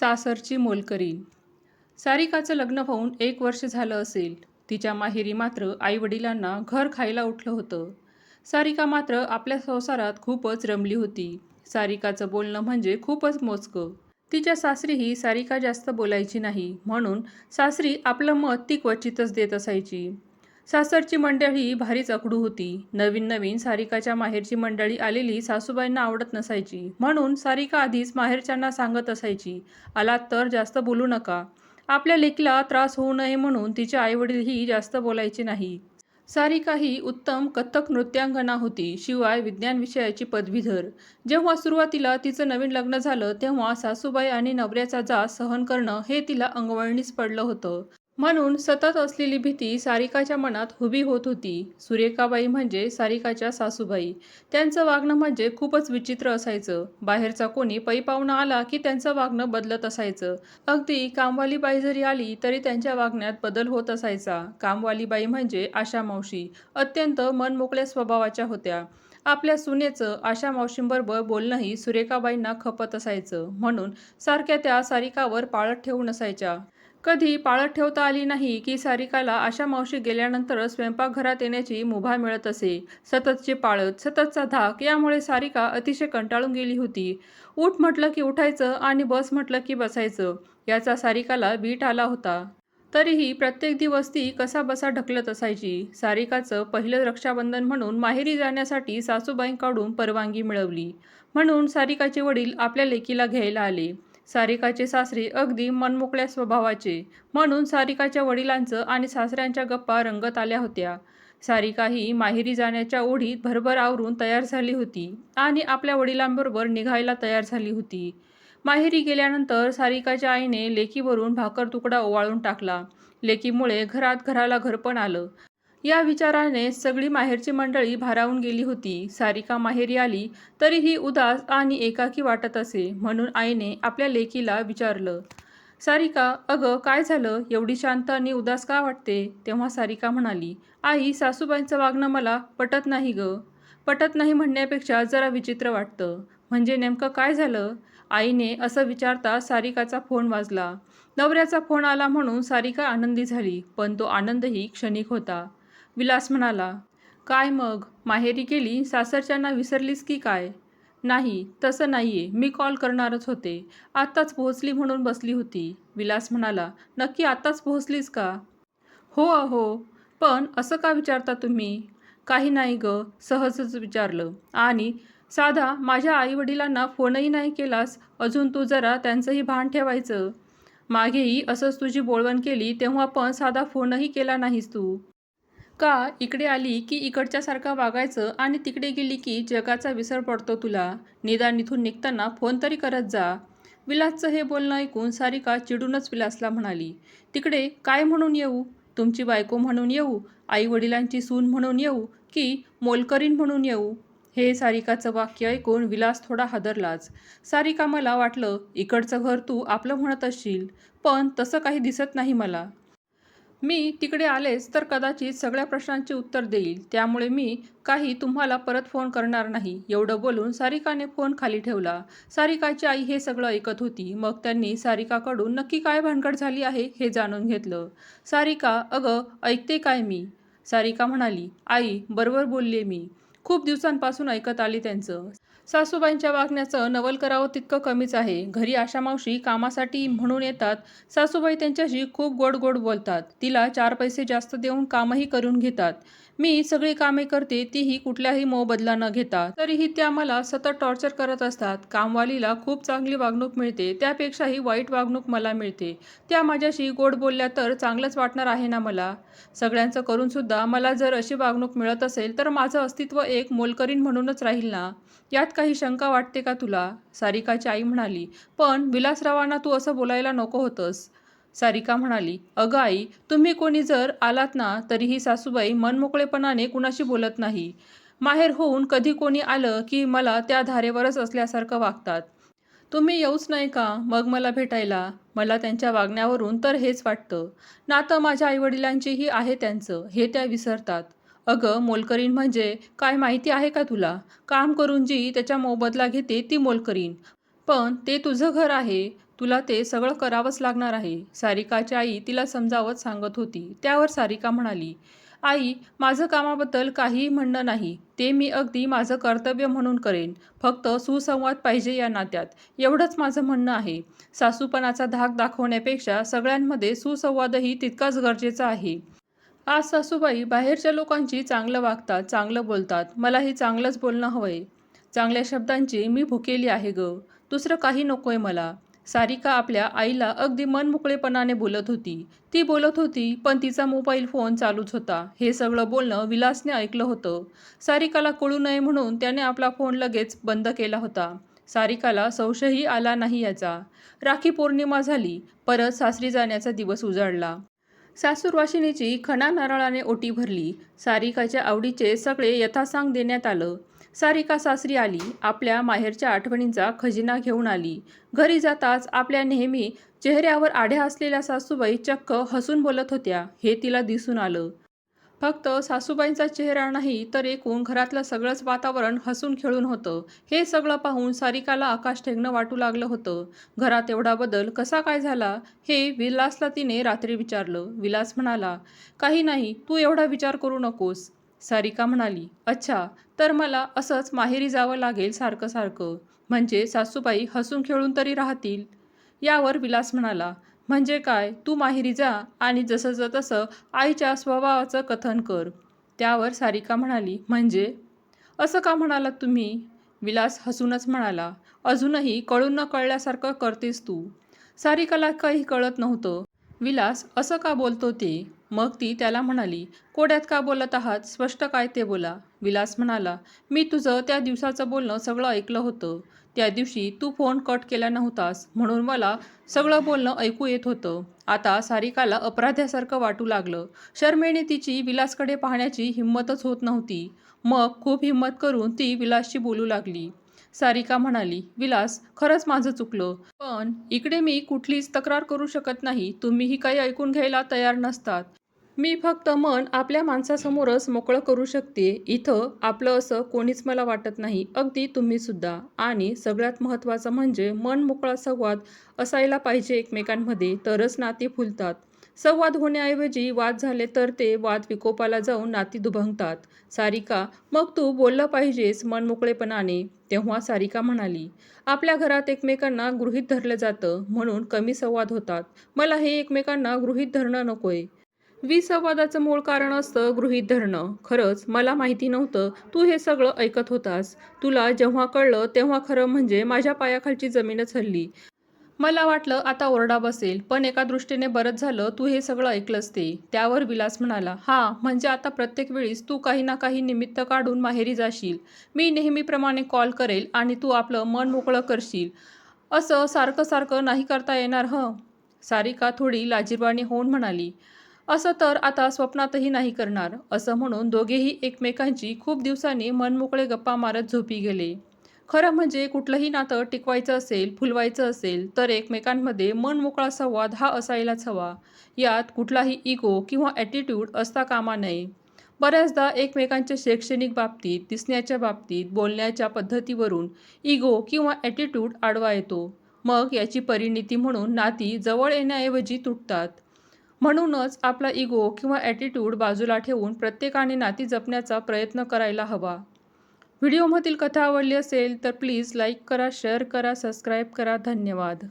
सासरची मोलकरी सारिकाचं लग्न होऊन एक वर्ष झालं असेल. तिच्या माहेरी मात्र आईवडिलांना घर खायला उठलं होतं. सारिका मात्र आपल्या संसारात खूपच रमली होती. सारिकाचं बोलणं म्हणजे खूपच मोजकं. तिच्या सासरीही सारिका जास्त बोलायची नाही म्हणून सासरी आपलं मत ती क्वचितच देत असायची. सासरची मंडळी भारीच अकडू होती. नवीन नवीन सारिकाच्या माहेरची मंडळी आलेली सासूबाईंना आवडत नसायची. म्हणून सारिका आधीच माहेरच्यांना सांगत असायची आलात तर जास्त बोलू नका. आपल्या लेकीला त्रास होऊ नये म्हणून तिचे आईवडीलही जास्त बोलायचे नाही. सारिका ही उत्तम कथ्थक नृत्यांगना होती शिवाय विज्ञान विषयाची पदवीधर. जेव्हा सुरुवातीला तिचं नवीन लग्न झालं तेव्हा सासूबाई आणि नवऱ्याचा जास सहन करणं हे तिला अंगवळणीच पडलं होतं. म्हणून सतत असलेली भीती सारिकाच्या मनात हुबी होत होती. सुरेखाबाई म्हणजे सारिकाच्या सासूबाई. त्यांचं वागणं म्हणजे खूपच विचित्र असायचं. बाहेरचा कोणी पै पाहुणा आला की त्यांचं वागणं बदलत असायचं. अगदी कामवाली बाई जरी आली तरी त्यांच्या वागण्यात बदल होत असायचा. कामवाली बाई म्हणजे आशा मावशी. अत्यंत मनमोकळ्या स्वभावाच्या होत्या. आपल्या सुनेचं आशा मावशींबरोबर बोलणंही सुरेखाबाईंना खपत असायचं. म्हणून सारख्या त्या सारिकावर पाळत ठेवून असायच्या कधी पाळत ठेवता आली नाही की सारिकाला आशा मावशी गेल्यानंतर स्वयंपाकघरात येण्याची मुभा मिळत असे. सततची पाळत सततचा धाक यामुळे सारिका अतिशय कंटाळून गेली होती. उठ म्हटलं की उठायचं आणि बस म्हटलं की बसायचं. याचा सारिकाला बीट आला होता. तरीही प्रत्येक दिवस ती कसा बसा ढकलत असायची. सारिकाचं पहिलं रक्षाबंधन म्हणून माहेरी जाण्यासाठी सासूबाईंकडून परवानगी मिळवली. म्हणून सारिकाचे वडील आपल्या लेकीला घ्यायला आले. सारिकाचे सासरे अगदी मनमोकळ्या स्वभावाचे. म्हणून सारिकाच्या वडिलांचं आणि सासऱ्यांच्या गप्पा रंगत आल्या होत्या. सारिका ही माहेरी जाण्याच्या ओढीत भरभर आवरून तयार झाली होती आणि आपल्या वडिलांबरोबर निघायला तयार झाली होती. माहेरी गेल्यानंतर सारिकाच्या आईने लेकीवरून भाकर तुकडा ओवाळून टाकला. लेकीमुळे घरात घराला घरपण आलं. या विचाराने सगळी माहेरची मंडळी भारावून गेली होती. सारिका माहेरी आली तरीही उदास आणि एकाकी वाटत असे म्हणून आईने आपल्या लेकीला विचारलं सारिका अगं काय झालं? एवढी शांत आणि उदास का वाटते? तेव्हा सारिका म्हणाली आई सासूबाईंचं वागणं मला पटत नाही ग. पटत नाही म्हणण्यापेक्षा जरा विचित्र वाटतं. म्हणजे नेमकं काय झालं? आईने असं विचारता सारिकाचा फोन वाजला. नवऱ्याचा फोन आला म्हणून सारिका आनंदी झाली पण तो आनंदही क्षणिक होता. विलास म्हणाला काय मग? माहेरी गेली सासरच्यांना विसरलीस की काय? नाही तसं नाही आहे मी कॉल करणारच होते. आत्ताच पोहोचली म्हणून बसली होती. विलास म्हणाला नक्की आत्ताच पोहोचलीस का? हो अहो. पण असं का विचारता तुम्ही? काही नाही ग. सहजच विचारलं. आणि साधा माझ्या आईवडिलांना फोनही नाही केलास? अजून तू जरा त्यांचंही भान ठेवायचं. मागेही असंच तुझी बोळवण केली तेव्हा पण साधा फोनही केला नाहीस तू. का इकडे आली की इकडच्यासारखं वागायचं आणि तिकडे गेली की जगाचा विसर पडतो तुला? निदान इथून निघताना फोन तरी करत जा. विलासचं हे बोलणं ऐकून सारिका चिडूनच विलासला म्हणाली तिकडे काय म्हणून येऊ? तुमची बायको म्हणून येऊ? आई वडिलांची सून म्हणून येऊ की मोलकरीण म्हणून येऊ? हे सारिकाचं वाक्य ऐकून विलास थोडा हादरलाच. सारिका मला वाटलं इकडचं घर तू आपलं म्हणत असशील पण तसं काही दिसत नाही मला. मी तिकडे आलेच तर कदाचित सगळ्या प्रश्नांची उत्तर देईल. त्यामुळे मी काही तुम्हाला परत फोन करणार नाही. एवढं बोलून सारिकाने फोन खाली ठेवला. सारिकाची आई हे सगळं ऐकत होती. मग त्यांनी सारिकाकडून नक्की काय भानगड झाली आहे हे जाणून घेतलं. सारिका अगं ऐकते काय मी? सारिका म्हणाली आई बरोबर बोलले मी. खूप दिवसांपासून ऐकत आली त्यांचं. सासूबाईंच्या वागण्याचं नवल करावं तितकं कमीच आहे. घरी आशा मावशी कामासाठी म्हणून येतात. सासूबाई त्यांच्याशी खूप गोड गोड बोलतात. तिला चार पैसे जास्त देऊन कामही करून घेतात. मी सगळी कामे करते तीही कुठल्याही मोबदला न घेता. तरीही त्या मला सतत टॉर्चर करत असतात. कामवालीला खूप चांगली वागणूक मिळते. त्यापेक्षाही वाईट वागणूक मला मिळते. त्या माझ्याशी गोड बोलल्या तर चांगलंच वाटणार आहे ना मला? सगळ्यांचं करूनसुद्धा मला जर अशी वागणूक मिळत असेल तर माझं अस्तित्व एक मोलकरीण म्हणूनच राहील ना? यात काही शंका वाटते का तुला? सारिकाची आई म्हणाली पण विलासरावांना तू असं बोलायला नको होतंस. सारिका म्हणाली अगं आई तुम्ही कोणी जर आलात ना तरीही सासूबाई मनमोकळेपणाने कुणाशी बोलत नाही. माहेर होऊन कधी कोणी आलं की मला त्या धारेवरच असल्यासारखं वागतात. तुम्ही येऊच नाही का मग मला भेटायला? मला त्यांच्या वागण्यावरून तर हेच वाटतं. नातं माझ्या आईवडिलांचीही आहे त्यांचं हे त्या विसरतात. अगं मोलकरीण म्हणजे? काय माहिती आहे का तुला? काम करून जी त्याच्या मोबदला घेते ती मोलकरीण. पण ते तुझं घर आहे. तुला ते सगळं करावंच लागणार आहे. सारिकाची आई तिला समजावत सांगत होती. त्यावर सारिका म्हणाली आई माझं कामाबद्दल काहीही म्हणणं नाही. ते मी अगदी माझं कर्तव्य म्हणून करेन. फक्त सुसंवाद पाहिजे या नात्यात. एवढंच माझं म्हणणं आहे. सासूपणाचा धाक दाखवण्यापेक्षा सगळ्यांमध्ये सुसंवादही तितकाच गरजेचा आहे. आज सासूबाई बाहेरच्या लोकांची चांगलं वागतात चांगलं बोलतात. मलाही चांगलंच बोलणं हवंय. चांगल्या शब्दांची मी भुकेली आहे ग. दुसरं काही नकोय मला. सारिका आपल्या आईला अगदी मनमोकळेपणाने बोलत होती. ती बोलत होती पण तिचा मोबाईल फोन चालूच होता. हे सगळं बोलणं विलासने ऐकलं होतं. सारिकाला कळू नये म्हणून त्याने आपला फोन लगेच बंद केला होता. सारिकाला संशयही आला नाही याचा. राखी पौर्णिमा झाली. परत सासरी जाण्याचा दिवस उजाडला. सासूरवाशिनीची खणा नारळाने ओटी भरली. सारिकाच्या आवडीचे सगळे यथासांग देण्यात आलं. सारिका सासरी आली आपल्या माहेरच्या आठवणींचा खजिना घेऊन आली. घरी जाताच आपल्या नेहमी चेहऱ्यावर आढ्या असलेल्या सासूबाई चक्क हसून बोलत होत्या. हे तिला दिसून आलं. फक्त सासूबाईंचा चेहरा नाही तर एकूण घरातलं सगळंच वातावरण हसून खेळून होतं. हे सगळं पाहून सारिकाला आकाश ठेंगणं वाटू लागलं होतं. घरात एवढा बदल कसा काय झाला हे विलासला तिने रात्री विचारलं. विलास म्हणाला काही नाही तू एवढा विचार करू नकोस. सारिका म्हणाली अच्छा तर मला असंच माहेरी जावं लागेल सारखं सारखं. म्हणजे सासूबाई हसून खेळून तरी राहतील. यावर विलास म्हणाला म्हणजे काय? तू माहेरी जा आणि जसंचं तसं आईच्या स्वभावाचं कथन कर. त्यावर सारिका म्हणाली म्हणजे? असं का म्हणालात तुम्ही? विलास हसूनच म्हणाला अजूनही कळून न कळल्यासारखं करतेस तू. सारिकाला काही कळत नव्हतं. विलास असं का बोलतो ते? मग ती त्याला म्हणाली कोड्यात का बोलत आहात? स्पष्ट काय ते बोला. विलास म्हणाला मी तुझं त्या दिवसाचं बोलणं सगळं ऐकलं होतं. त्या दिवशी तू फोन कट केला नव्हतास म्हणून मला सगळं बोलणं ऐकू येत होतं. आता सारिकाला अपराध्यासारखं वाटू लागलं. शर्मेने तिची विलासकडे पाहण्याची हिंमतच होत नव्हती. मग खूप हिंमत करून ती विलासशी बोलू लागली. सारिका म्हणाली विलास खरंच माझं चुकलं. पण इकडे मी कुठलीच तक्रार करू शकत नाही. तुम्हीही काही ऐकून घ्यायला तयार नसतात. मी फक्त मन आपल्या माणसासमोरच मोकळं करू शकते. इथं आपलं असं कोणीच मला वाटत नाही. अगदी तुम्हीसुद्धा आणि सगळ्यात महत्त्वाचं म्हणजे मन मोकळा संवाद असायला पाहिजे एकमेकांमध्ये तरच नाती फुलतात. संवाद होण्याऐवजी वाद झाले तर ते वाद विकोपाला जाऊन नाती दुभंगतात. सारिका मग तू बोललं पाहिजेस मनमोकळेपणाने तेव्हा सारिका म्हणाली आपल्या घरात एकमेकांना गृहीत धरलं जातं म्हणून कमी संवाद होतात. मला हे एकमेकांना गृहीत धरणं नकोय. विसंवादाचं मूळ कारण असतं गृहीत धरणं. खरंच मला माहिती नव्हतं. तू हे सगळं ऐकत होतास. तुला जेव्हा कळलं तेव्हा खरं म्हणजे माझ्या पायाखालची जमीनच हल्ली मला वाटलं आता ओरडा बसेल पण एका दृष्टीने बरंच झालं तू हे सगळं ऐकलंस ते. त्यावर विलास म्हणाला हां म्हणजे आता प्रत्येक वेळीस तू काही ना काही निमित्त काढून माहेरी जाशील. मी नेहमीप्रमाणे कॉल करेल आणि तू आपलं मन मोकळं करशील. असं सारखं सारखं नाही करता येणार हं? सारिका थोडी लाजीरवाणी होऊन म्हणाली असं तर आता स्वप्नातही नाही करणार असं म्हणून दोघेही एकमेकांची खूप दिवसांनी मनमोकळे गप्पा मारत झोपी गेले. खरं म्हणजे कुठलंही नातं टिकवायचं असेल फुलवायचं असेल तर एकमेकांमध्ये मनमोकळा संवाद हा असायलाच हवा. यात कुठलाही इगो किंवा ॲटिट्यूड असता कामा नये. बऱ्याचदा एकमेकांच्या शैक्षणिक बाबतीत दिसण्याच्या बाबतीत बोलण्याच्या पद्धतीवरून इगो किंवा ॲटिट्यूड आडवा येतो. मग याची परिणिती म्हणून नाती जवळ येण्याऐवजी तुटतात. म्हणूनच आपला इगो किंवा ॲटिट्यूड बाजूला ठेवून प्रत्येकाने नाती जपण्याचा प्रयत्न करायला हवा. व्हिडिओमधील कथा आवडली असेल तर प्लीज लाईक करा शेअर करा सबस्क्राईब करा. धन्यवाद.